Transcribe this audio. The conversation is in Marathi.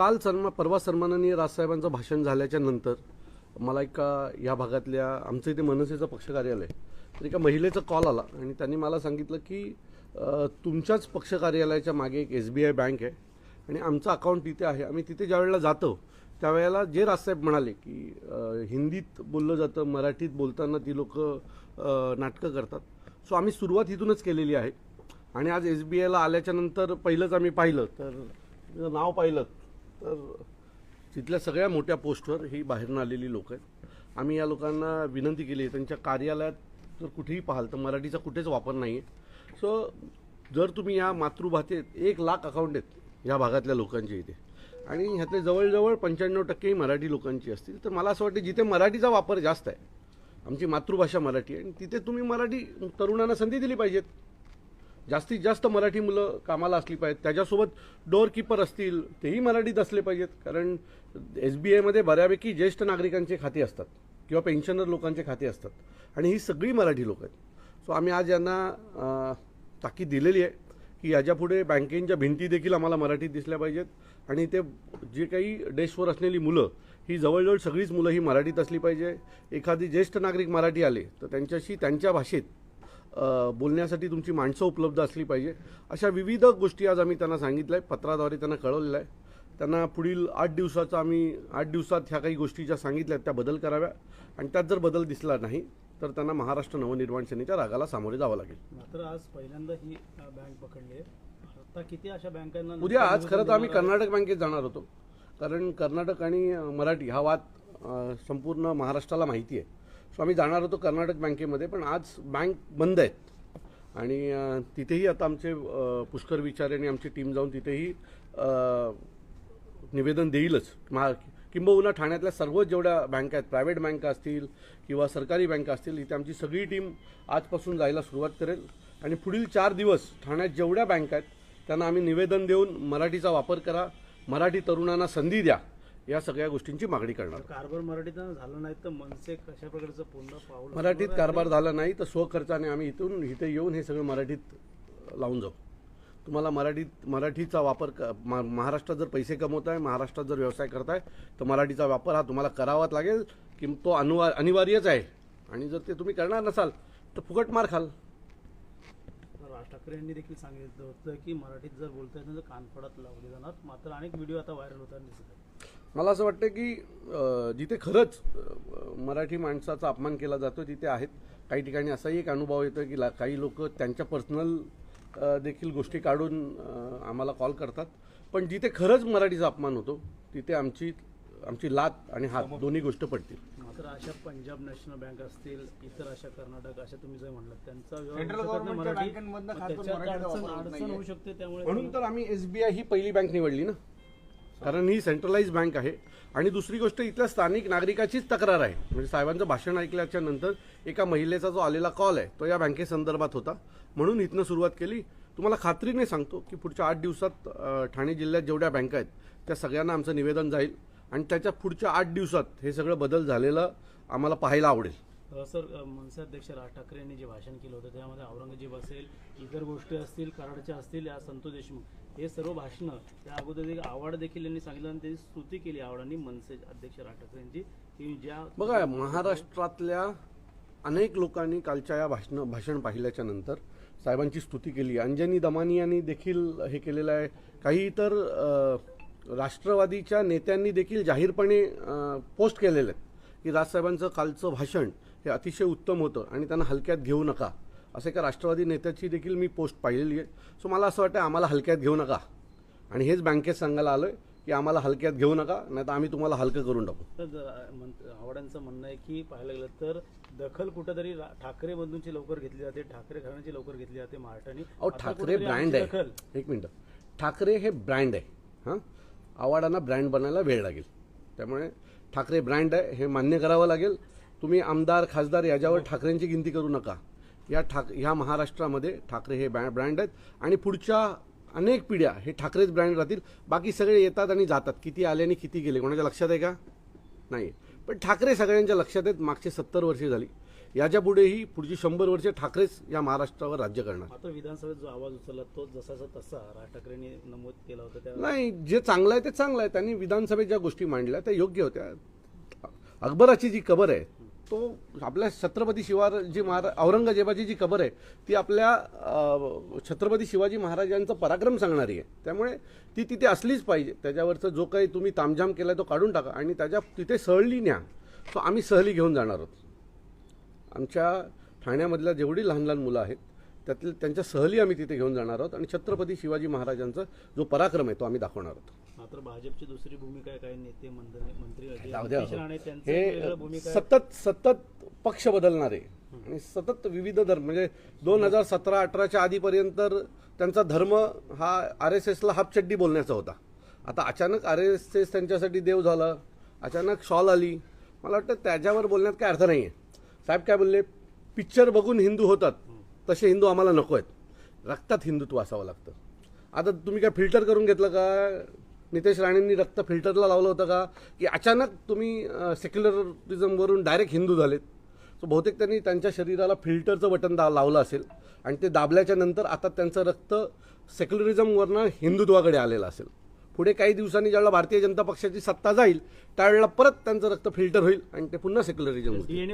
काल सन्मा परवा सन्माननीय राजसाहेबांचं भाषण झाल्याच्यानंतर मला एका या भागातल्या आमचं इथे मनसेचं पक्ष कार्यालय तर एका महिलेचा कॉल आला आणि त्यांनी मला सांगितलं की तुमच्याच पक्ष कार्यालयाच्या मागे एक एस बी आय बँक आहे आणि आमचं अकाउंट तिथे आहे. आम्ही तिथे ज्या वेळेला जातो त्यावेळेला जे राजसाहेब म्हणाले की हिंदीत बोललं जातं मराठीत बोलताना ती लोक नाटकं करतात. सो आम्ही सुरुवात इथूनच केलेली आहे. आणि आज एस बी आयला आल्याच्यानंतर पहिलंच आम्ही पाहिलं तर नाव पाहिलं. तर तिथल्या सगळ्या मोठ्या पोस्टवर ही बाहेरून आलेली लोक आहेत. आम्ही या लोकांना विनंती केली आहे त्यांच्या कार्यालयात जर कुठेही पाहाल तर मराठीचा कुठेच वापर नाही आहे सो जर तुम्ही या मातृभाषेत एक लाख अकाउंट आहेत या भागातल्या लोकांचे इथे आणि ह्यातले जवळजवळ पंच्याण्णव टक्के मराठी लोकांची असतील तर मला असं वाटतं जिथे मराठीचा वापर जास्त आहे आमची मातृभाषा मराठी आहे आणि तिथे तुम्ही मराठी तरुणांना संधी दिली पाहिजेत. जास्तीत जास्त मराठी मुलं कामाला असली पाहिजेत. त्याच्यासोबत डोअर किपर असतील तेही मराठीत असले पाहिजेत. कारण एस बी आयमध्ये बऱ्यापैकी ज्येष्ठ नागरिकांचे खाते असतात किंवा पेन्शनर लोकांचे खाते असतात. आणि ही सगळी मराठी लोक आहेत. सो आम्ही आज यांना ताकीद दिलेली आहे की याच्यापुढे बँकेच्या भिंती देखील आम्हाला मराठीत दिसल्या पाहिजेत. आणि ते जे काही डेस्कवर असलेली मुलं ही जवळजवळ सगळीच मुलं ही मराठीत असली पाहिजे. एखादी ज्येष्ठ नागरिक मराठी आले तर त्यांच्याशी त्यांच्या भाषेत बोलण्यासाठी तुमची माणसं उपलब्ध असली पाहिजे. अशा विविध गोष्टी आज आम्ही त्यांना सांगितलं आहे पत्राद्वारे त्यांना कळवलेलं आहे त्यांना पुढील आठ दिवसाचा आम्ही आठ दिवसात ह्या काही गोष्टी ज्या सांगितल्या त्या बदल कराव्या. आणि त्यात जर बदल दिसला नाही तर त्यांना महाराष्ट्र नवनिर्माण सेनेच्या रागाला सामोरे जावं लागेल. मात्र आज पहिल्यांदा ही बँक पकडली आहे. आता किती अशा बँकांना उद्या आज खरं तर आम्ही? कर्नाटक बँकेत जाणार होतो. कारण कर्नाटक आणि मराठी हा वाद संपूर्ण महाराष्ट्राला माहिती आहे. सो आम्ही जाणार होतो कर्नाटक बँकेमध्ये पण आज बँक बंद आहेत. आणि तिथेही आता आमचे पुष्कर विचारे आणि आमची टीम जाऊन तिथेही निवेदन देईलच. महा किंबहुना ठाण्यातल्या सर्वच जेवढ्या बँका आहेत प्रायव्हेट बँका असतील किंवा सरकारी बँका असतील इथे आमची सगळी टीम आजपासून जायला सुरुवात करेल. आणि पुढील चार दिवस ठाण्यात जेवढ्या बँका आहेत त्यांना आम्ही निवेदन देऊन मराठीचा वापर करा मराठी तरुणांना संधी द्या. या सगळ्या गोष्टींची मागणी करणार. कारभार मराठीत झालं नाही तर मनसे कशा प्रकारचं पूर्ण पाऊल मराठीत आहे? कारभार झाला नाही तर स्वखर्चाने आम्ही इथून इथे येऊन हे सगळं मराठीत लावून जाऊ. तुम्हाला मराठीत मराठीचा वापर क- महाराष्ट्रात जर पैसे कमवताय महाराष्ट्रात जर व्यवसाय करताय तर मराठीचा वापर हा तुम्हाला करावाच लागेल की तो अनुवा अनिवार्यच आहे. आणि जर ते तुम्ही करणार नसाल तर फुकट मार खाल. राज ठाकरे यांनी देखील सांगितलं होतं की मराठीत जर बोलता येत तर कानफडात लावले जाणार. मात्र अनेक व्हिडिओ आता व्हायरल होताना दिसत आहेत. मला असं वाटतं की जिथे खरंच मराठी माणसाचा अपमान केला जातो तिथे आहेत. काही ठिकाणी असाही एक अनुभव येतो की ला- काही लोक त्यांच्या पर्सनल देखील गोष्टी काढून आम्हाला कॉल करतात. पण जिथे खरंच मराठीचा अपमान होतो तिथे आमची आमची लात आणि हात दोन्ही गोष्ट पडतील. मात्र अशा पंजाब नॅशनल बँक असतील इतर अशा कर्नाटक अशा तुम्ही जे म्हणलात त्यांचा होऊ शकत अडचण. होऊ त्यामुळे म्हणून तर आम्ही एस बी आय ही पहिली बँक निवडली ना. कारण ही सेंट्रलाइज बँक आहे. आणि दुसरी गोष्ट इथल्या स्थानिक नागरिकाचीच तक्रार आहे. म्हणजे साहेबांचं भाषण ऐकल्याच्या नंतर एका महिलेचा जो आलेला कॉल आहे तो या बँकेसंदर्भात होता. म्हणून इथनं सुरुवात केली. तुम्हाला खात्रीने सांगतो की पुढच्या आठ दिवसात ठाणे जिल्ह्यात जेवढ्या बँका आहेत त्या सगळ्यांना आमचं निवेदन जाईल. आणि त्याच्या पुढच्या आठ दिवसात हे सगळं बदल झालेलं आम्हाला पाहायला आवडेल. सर मनसे अध्यक्ष राज ठाकरे यांनी जे भाषण केलं होतं त्यामध्ये औरंगजेब असेल इतर गोष्टी असतील कराडच्या असतील या संतोष देशमुख. हे सर्व भाषणं त्या अगोदर एक आवड देखील यांनी सांगितलं आणि त्यांची स्तुती केली आव्हाडांनी मनसे अध्यक्ष राज ठाकरे यांची की ज्या बघा महाराष्ट्रातल्या अनेक लोकांनी कालच्या या भाषण भाषण पाहिल्याच्या नंतर साहेबांची स्तुती केली. अंजनी दमानी यांनी देखील हे केलेलं आहे. काही इतर राष्ट्रवादीच्या नेत्यांनी देखील जाहीरपणे पोस्ट केलेले आहेत की राजसाहेबांचं कालचं भाषण हे अतिशय उत्तम होतं आणि त्यांना हलक्यात घेऊ नका. असं एका राष्ट्रवादी नेत्याची देखील मी पोस्ट पाहिलेली आहे. सो मला असं वाटतं आम्हाला हलक्यात घेऊ नका. आणि हेच बँकेत सांगायला आलोय की आम्हाला हलक्यात घेऊ नका नाही तर आम्ही तुम्हाला हलकं करून टाकू. तर आव्हाडांचं म्हणणं आहे की पाहायला गेलं तर दखल कुठेतरी ठाकरे बंधूंची लवकर घेतली जाते ठाकरे घराण्याची लवकर घेतली जाते महाराष्ट्राने. अहो ठाकरे ब्रँड आहे. एक मिनटं. ठाकरे हे ब्रँड आहे हां? आवाडांना ब्रँड बनायला वेळ लागेल. त्यामुळे ठाकरे ब्रँड आहे हे मान्य करावं लागेल. तुम्ही आमदार खासदार याच्यावर ठाकरेंची गिनती करू नका. या ठाक ह्या महाराष्ट्रामध्ये ठाकरे हे ब्रँड ब्रँड आहेत आणि पुढच्या अनेक पिढ्या हे ठाकरेच ब्रँड राहतील. बाकी सगळे येतात आणि जातात. किती आले आणि किती गेले? कोणाच्या लक्षात आहे का? नाही. पण ठाकरे सगळ्यांच्या लक्षात आहेत. मागचे सत्तर वर्षे झाली. याच्या पुढेही पुढची शंभर वर्षे ठाकरेच या महाराष्ट्रावर राज्य करणार. आता विधानसभेत जो आवाज उचलला तो जसाचा तसा राज ठाकरेंनी नमूद केला होता त्या नाही जे चांगलं आहे ते चांगलं आहे. त्यांनी विधानसभेत ज्या गोष्टी मांडल्या त्या योग्य होत्या. अकबराची जी कबर आहे तो आपल्या छत्रपती शिवाजी महाराज औरंगजेबाची जी कबर आहे ती आपल्या छत्रपती शिवाजी महाराजांचं पराक्रम सांगणारी आहे. त्यामुळे ती तिथे असलीच पाहिजे. त्याच्यावरचं जो काही तुम्ही तामझाम केलाय तो काढून टाका आणि त्याच्या तिथे सहली न्या. तो आम्ही सहली घेऊन जाणार आहोत. आमच्या ठाण्यामधल्या जेवढी लहान लहान मुलं आहेत त्यातील त्यांच्या सहली आम्ही तिथे घेऊन जाणार आहोत. आणि छत्रपती शिवाजी महाराजांचा जो पराक्रम आहे तो आम्ही दाखवणार आहोत. मात्र भाजपची दुसरी भूमिका काही नेते मंत्री हे. सतत सतत पक्ष बदलणारे आणि सतत विविध धर्म म्हणजे दोन हजार सतरा अठराच्या आधीपर्यंत त्यांचा धर्म हा आर एस एसला हापचड्डी बोलण्याचा होता. आता अचानक आर एस एस त्यांच्यासाठी देव झालं. अचानक शॉल आली. मला वाटतं त्याच्यावर बोलण्यात काय अर्थ नाही आहे साहेब काय बोलले? पिक्चर बघून हिंदू होतात. तसे हिंदू आम्हाला नको आहेत. रक्तात हिंदुत्व असावं लागतं. आता तुम्ही काय फिल्टर करून घेतलं का? नितेश राणेंनी रक्त फिल्टरला लावलं होतं का? की अचानक तुम्ही सेक्युलरिझमवरून डायरेक्ट हिंदू झालेत. सो बहुतेक त्यांनी त्यांच्या शरीराला फिल्टरचं बटन दा लावलं असेल आणि ते दाबल्याच्या नंतर आता त्यांचं रक्त सेक्युलरिझमवरनं हिंदुत्वाकडे आलेलं असेल. पुढे काही दिवसांनी ज्यावेळेला भारतीय जनता पक्षाची सत्ता जाईल त्यावेळेला परत त्यांचं रक्त फिल्टर होईल आणि ते पुन्हा सेक्युलरिझम होईल